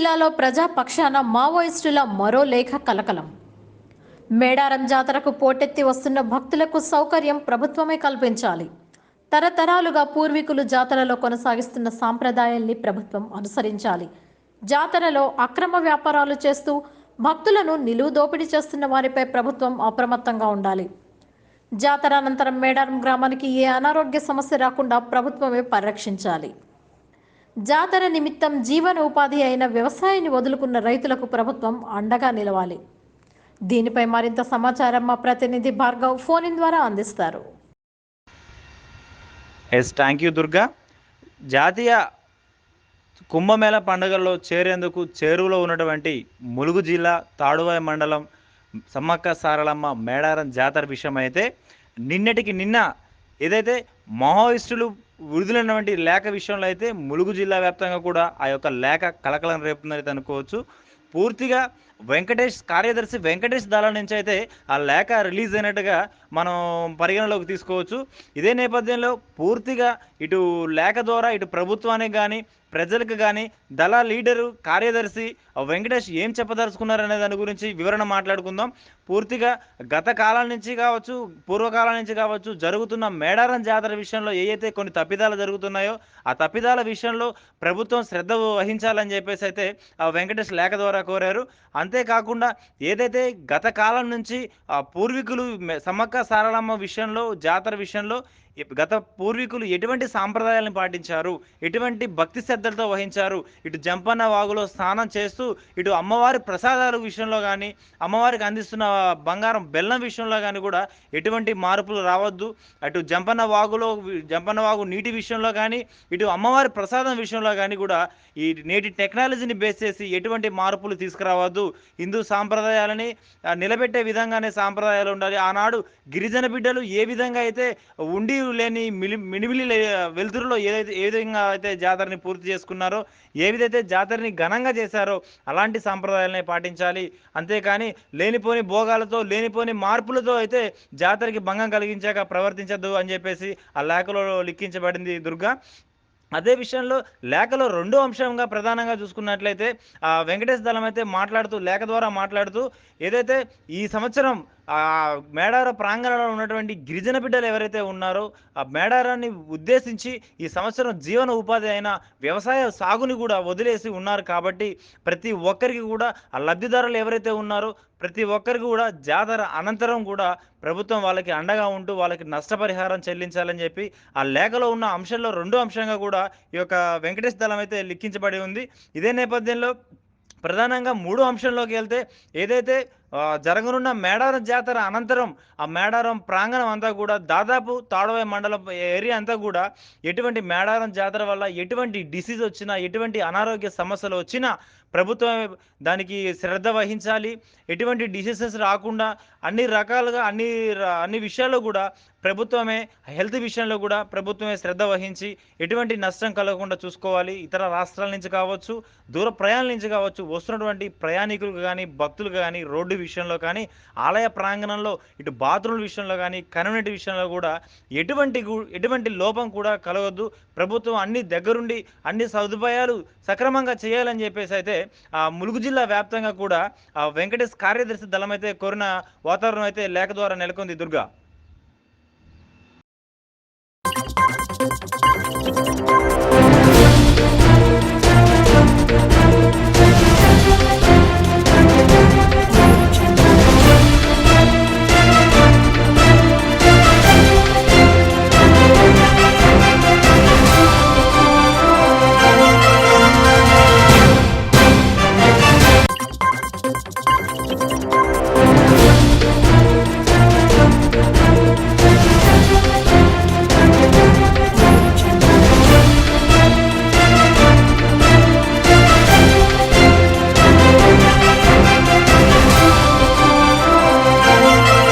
జిల్లాలో ప్రజాపక్షాన మావోయిస్టుల మరో లేఖ కలకలం. మేడారం జాతరకు పోటెత్తి వస్తున్న భక్తులకు సౌకర్యం ప్రభుత్వమే కల్పించాలి. తరతరాలుగా పూర్వీకులు జాతరలో కొనసాగిస్తున్న సాంప్రదాయాల్ని ప్రభుత్వం అనుసరించాలి. జాతరలో అక్రమ వ్యాపారాలు చేస్తూ భక్తులను నిలువు దోపిడీ చేస్తున్న వారిపై ప్రభుత్వం అప్రమత్తంగా ఉండాలి. జాతర అనంతరం మేడారం గ్రామానికి ఏ అనారోగ్య సమస్య రాకుండా ప్రభుత్వమే పరిరక్షించాలి. జాతర నిమిత్తం జీవన ఉపాధి అయిన వ్యవసాయాన్ని వదులుకున్న రైతులకు ప్రభుత్వం అండగా నిలవాలి. దీనిపై మరింత సమాచారం మా ప్రతినిధి భార్గవ్ ఫోన్ ఇన్ ద్వారా అందిస్తారు. Yes thank you Durga. జాతీయ కుంభమేళ పండుగల్లో చేరేందుకు చేరువలో ఉన్నటువంటి ములుగు జిల్లా తాడువాయి మండలం సమ్మక్క సారలమ్మ మేడారం జాతర విషయం అయితే నిన్నటికి నిన్న ఏదైతే మావోయిస్టులు విడుదలైనటువంటి లేఖ విషయంలో అయితే ములుగు జిల్లా వ్యాప్తంగా కూడా ఆ యొక్క లేఖ కలకలం రేపుతుందని అనుకోవచ్చు. పూర్తిగా వెంకటేష్ కార్యదర్శి వెంకటేష్ దళ నుంచి అయితే ఆ లేఖ రిలీజ్ అయినట్టుగా మనం పరిగణలోకి తీసుకోవచ్చు. ఇదే నేపథ్యంలో పూర్తిగా ఇటు లేఖ ద్వారా ఇటు ప్రభుత్వానికి కానీ ప్రజలకు కానీ దళ లీడరు కార్యదర్శి వెంకటేష్ ఏం చెప్పదలుచుకున్నారనే దాని గురించి వివరణ మాట్లాడుకుందాం. పూర్తిగా గత కాలం నుంచి కావచ్చు పూర్వకాలం నుంచి కావచ్చు జరుగుతున్న మేడారం జాతర విషయంలో ఏ అయితే కొన్ని తప్పిదాలు జరుగుతున్నాయో ఆ తప్పిదాల విషయంలో ప్రభుత్వం శ్రద్ధ వహించాలని చెప్పేసి అయితే ఆ వెంకటేష్ లేఖ ద్వారా కోరారు. అంతేకాకుండా ఏదైతే గత కాలం నుంచి ఆ పూర్వీకులు సమ్మక్క సారలమ్మ విషయంలో జాతర విషయంలో గత పూర్వీకులు ఎటువంటి సాంప్రదాయాలను పాటించారు? ఎటువంటి భక్తి శ్రద్ధలతో వహించారు? ఇటు జంపన్న వాగులో స్నానం చేస్తూ ఇటు అమ్మవారి ప్రసాదాల విషయంలో కానీ అమ్మవారికి అందిస్తున్న బంగారం బెల్లం విషయంలో కానీ కూడా ఎటువంటి మార్పులు రావద్దు. అటు జంపన్న వాగులో జంపన్న వాగు నీటి విషయంలో కానీ ఇటు అమ్మవారి ప్రసాదం విషయంలో కానీ కూడా ఈ నేటి టెక్నాలజీని బేస్ చేసి ఎటువంటి మార్పులు తీసుకురావద్దు. హిందూ సాంప్రదాయాలని నిలబెట్టే విధంగానే సాంప్రదాయాలు ఉండాలి. ఆనాడు గిరిజన బిడ్డలు ఏ విధంగా అయితే ఉండి లేని మిలి మినిమిలి వెలుతురులో ఏదైతే ఏ విధంగా అయితే జాతరని పూర్తి చేసుకున్నారో ఏ విధైతే జాతరని ఘనంగా చేశారో అలాంటి సాంప్రదాయాలనే పాటించాలి. అంతేకాని లేనిపోని భోగాలతో లేనిపోని మార్పులతో అయితే జాతరకి భంగం కలిగించాక ప్రవర్తించద్దు అని చెప్పేసి ఆ లేఖలో లిఖించబడింది దుర్గా. అదే విషయంలో లేఖలో రెండో అంశంగా ప్రధానంగా చూసుకున్నట్లయితే ఆ వెంకటేష్ దళం అయితే మాట్లాడుతూ లేఖ ద్వారా మాట్లాడుతూ ఏదైతే ఈ సంవత్సరం ఆ మేడార ప్రాంగణంలో ఉన్నటువంటి గిరిజన బిడ్డలు ఎవరైతే ఉన్నారో ఆ మేడారాన్ని ఉద్దేశించి ఈ సంవత్సరం జీవన ఉపాధి అయిన వ్యవసాయ సాగుని కూడా వదిలేసి ఉన్నారు కాబట్టి ప్రతి ఒక్కరికి కూడా ఆ లబ్ధిదారులు ఎవరైతే ఉన్నారో ప్రతి ఒక్కరికి కూడా జాతర అనంతరం కూడా ప్రభుత్వం వాళ్ళకి అండగా ఉంటూ వాళ్ళకి నష్టపరిహారం చెల్లించాలని చెప్పి ఆ లేఖలో ఉన్న అంశంలో రెండో అంశంగా కూడా ఈ యొక్క వెంకటేశ్ దళం అయితే లిఖించబడి ఉంది. ఇదే నేపథ్యంలో ప్రధానంగా మూడో అంశంలోకి వెళ్తే ఏదైతే జరగనున్న మేడారం జాతర అనంతరం ఆ మేడారం ప్రాంగణం అంతా కూడా దాదాపు తాడవాయి మండలం ఏరియా అంతా కూడా ఎటువంటి మేడారం జాతర వల్ల ఎటువంటి డిసీజ్ వచ్చినా ఎటువంటి అనారోగ్య సమస్యలు వచ్చినా ప్రభుత్వం దానికి శ్రద్ధ వహించాలి. ఎటువంటి డిసీజెస్ రాకుండా అన్ని రకాలుగా అన్ని అన్ని విషయాల్లో కూడా ప్రభుత్వమే హెల్త్ విషయంలో కూడా ప్రభుత్వమే శ్రద్ధ వహించి ఎటువంటి నష్టం కలగకుండా చూసుకోవాలి. ఇతర రాష్ట్రాల నుంచి కావచ్చు దూర ప్రయాణాల నుంచి కావచ్చు వస్తున్నటువంటి ప్రయాణికులకు కానీ భక్తులకు కానీ రోడ్డు విషయంలో కానీ ఆలయ ప్రాంగణంలో ఇటు బాత్రూమ్ల విషయంలో కానీ కమ్యూనిటీ విషయంలో కూడా ఎటువంటి ఎటువంటి లోపం కూడా కలగొద్దు. ప్రభుత్వం అన్ని దగ్గరుండి అన్ని సదుపాయాలు సక్రమంగా చేయాలని చెప్పేసి అయితే ఆ ములుగు జిల్లా వ్యాప్తంగా కూడా వెంకటేష్ కార్యదర్శి దళం అయితే కోరిన వాతావరణం అయితే లేఖ ద్వారా నెలకొంది. దుర్గా